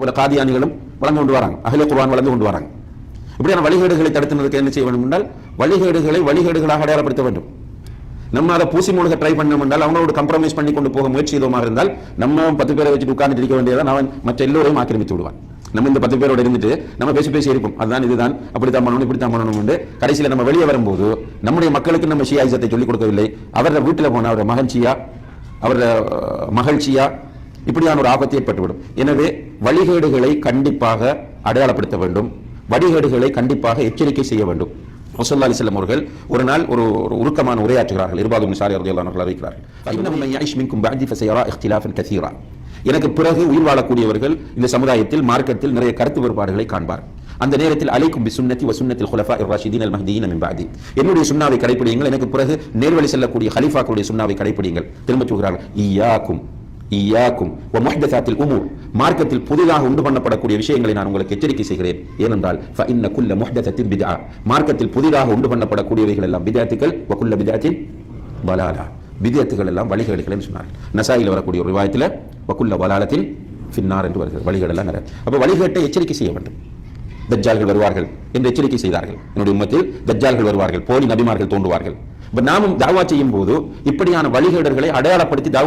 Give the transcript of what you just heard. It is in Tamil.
போல காதியானிகளும் வளர்ந்து கொண்டு வராங்க. அகில குர்வான் வளர்ந்து கொண்டு வராங்க. இப்படியான வழிகேடுகளை தடுத்துனதுக்கு என்ன செய்ய வேண்டும் என்றால் வழிகேடுகளை வழிகேடுகளாக அடையாளப்படுத்த வேண்டும். நம்ம அதை பூசி மூழ்க ட்ரை பண்ணோம் என்றால் அவங்களோட கம்ப்ரமைஸ் பண்ணி கொண்டு போக முயற்சி செய்தோமாக இருந்தால் நம்ம பத்து பேரை வச்சுட்டு உட்கார்ந்து இருக்க வேண்டியதான் அவன் மற்ற எல்லோரையும் ஆக்கிரமித்து விடுவான். நம்ம இந்த பத்து பேரோட இருந்துட்டு நம்ம பேசி பேசி இருப்போம். அதுதான் இதுதான். அப்படித்தான் பண்ணணும் இப்படித்தான் பண்ணணும் என்று கடைசியில் நம்ம வெளியே வரும்போது நம்முடைய மக்களுக்கு நம்ம ஷியாயிசத்தை சொல்லிக் கொடுக்கவில்லை. அவரோட வீட்டில் போன அவரோட மகன் ஷியா அவரோட மகள் ஷியா இப்படியான ஒரு ஆபத்து ஏற்பட்டுவிடும். எனவே வழிகேடுகளை கண்டிப்பாக அடையாளப்படுத்த வேண்டும். வழிகேடுகளை கண்டிப்பாக எச்சரிக்கை செய்ய வேண்டும். ரசல்லா அலிஸ்லம் அவர்கள் ஒரு நாள் ஒரு உருக்கமான உரையாற்றுகிறார்கள். இருபாது முசாரி அவர்கள் அறிவிக்கிறார்கள் எனக்கு பிறகு உயிர் வாழக்கூடியவர்கள் இந்த சமுதாயத்தில் மார்க்கத்தில் நிறைய கருத்து வேறுபாடுகளை காண்பார். அந்த நேரத்தில் அலைக்கும் பி சுன்னத்தி வசுன்னத்தில் ஹுலஃபா இர்ராஷிதீன் அல் மஹதீன் அமிபாதி என்னுடைய சுண்ணாவை கடைப்பிடியுங்கள். எனக்கு பிறகு நேர்வழி செல்லக்கூடிய ஹலிஃபாக்களுடைய சுண்ணாவை கடைப்பிடியுங்கள். திரும்ப சொல்கிறார்கள் ஈயாக்கும் ஈயாக்கும் முஹ்தசாத்தில் உமூர் மார்க்கத்தில் புதிதாக உண்டு பண்ணப்படக்கூடிய விஷயங்களை நான் உங்களுக்கு எச்சரிக்கை செய்கிறேன். ஏனென்றால் ஃப இன்ன குல்ல முஹ்தசத்தின் பிதா மார்க்கத்தில் புதிதாக உண்டு பண்ணப்படக்கூடியவைகள் எல்லாம் பிதாத்துக்கள் வ குல்ல பிதாத்தின் பலாலா பிதத்துகள் எல்லாம் வழிகேடுகள் சொன்னார் சொன்னார்கள். வரக்கூடிய ஒரு விவாயத்தில் வக்குல்ல வலாலத்தில் ஃபின்னார் என்று வருகிறது. வழிகள் எல்லாம் நிறைய அப்போ வழிகேட்டை எச்சரிக்கை செய்ய வேண்டும். தஜ்ஜால்கள் வருவார்கள் என்று எச்சரிக்கை செய்தார்கள். என்னுடைய உண்மத்தில் தஜ்ஜால்கள் வருவார்கள். போலி நபிமார்கள் தோன்றுவார்கள். இப்போ நாமும் தாவா செய்யும் போது இப்படியான வழிகேடர்களை அடையாளப்படுத்தி தாவா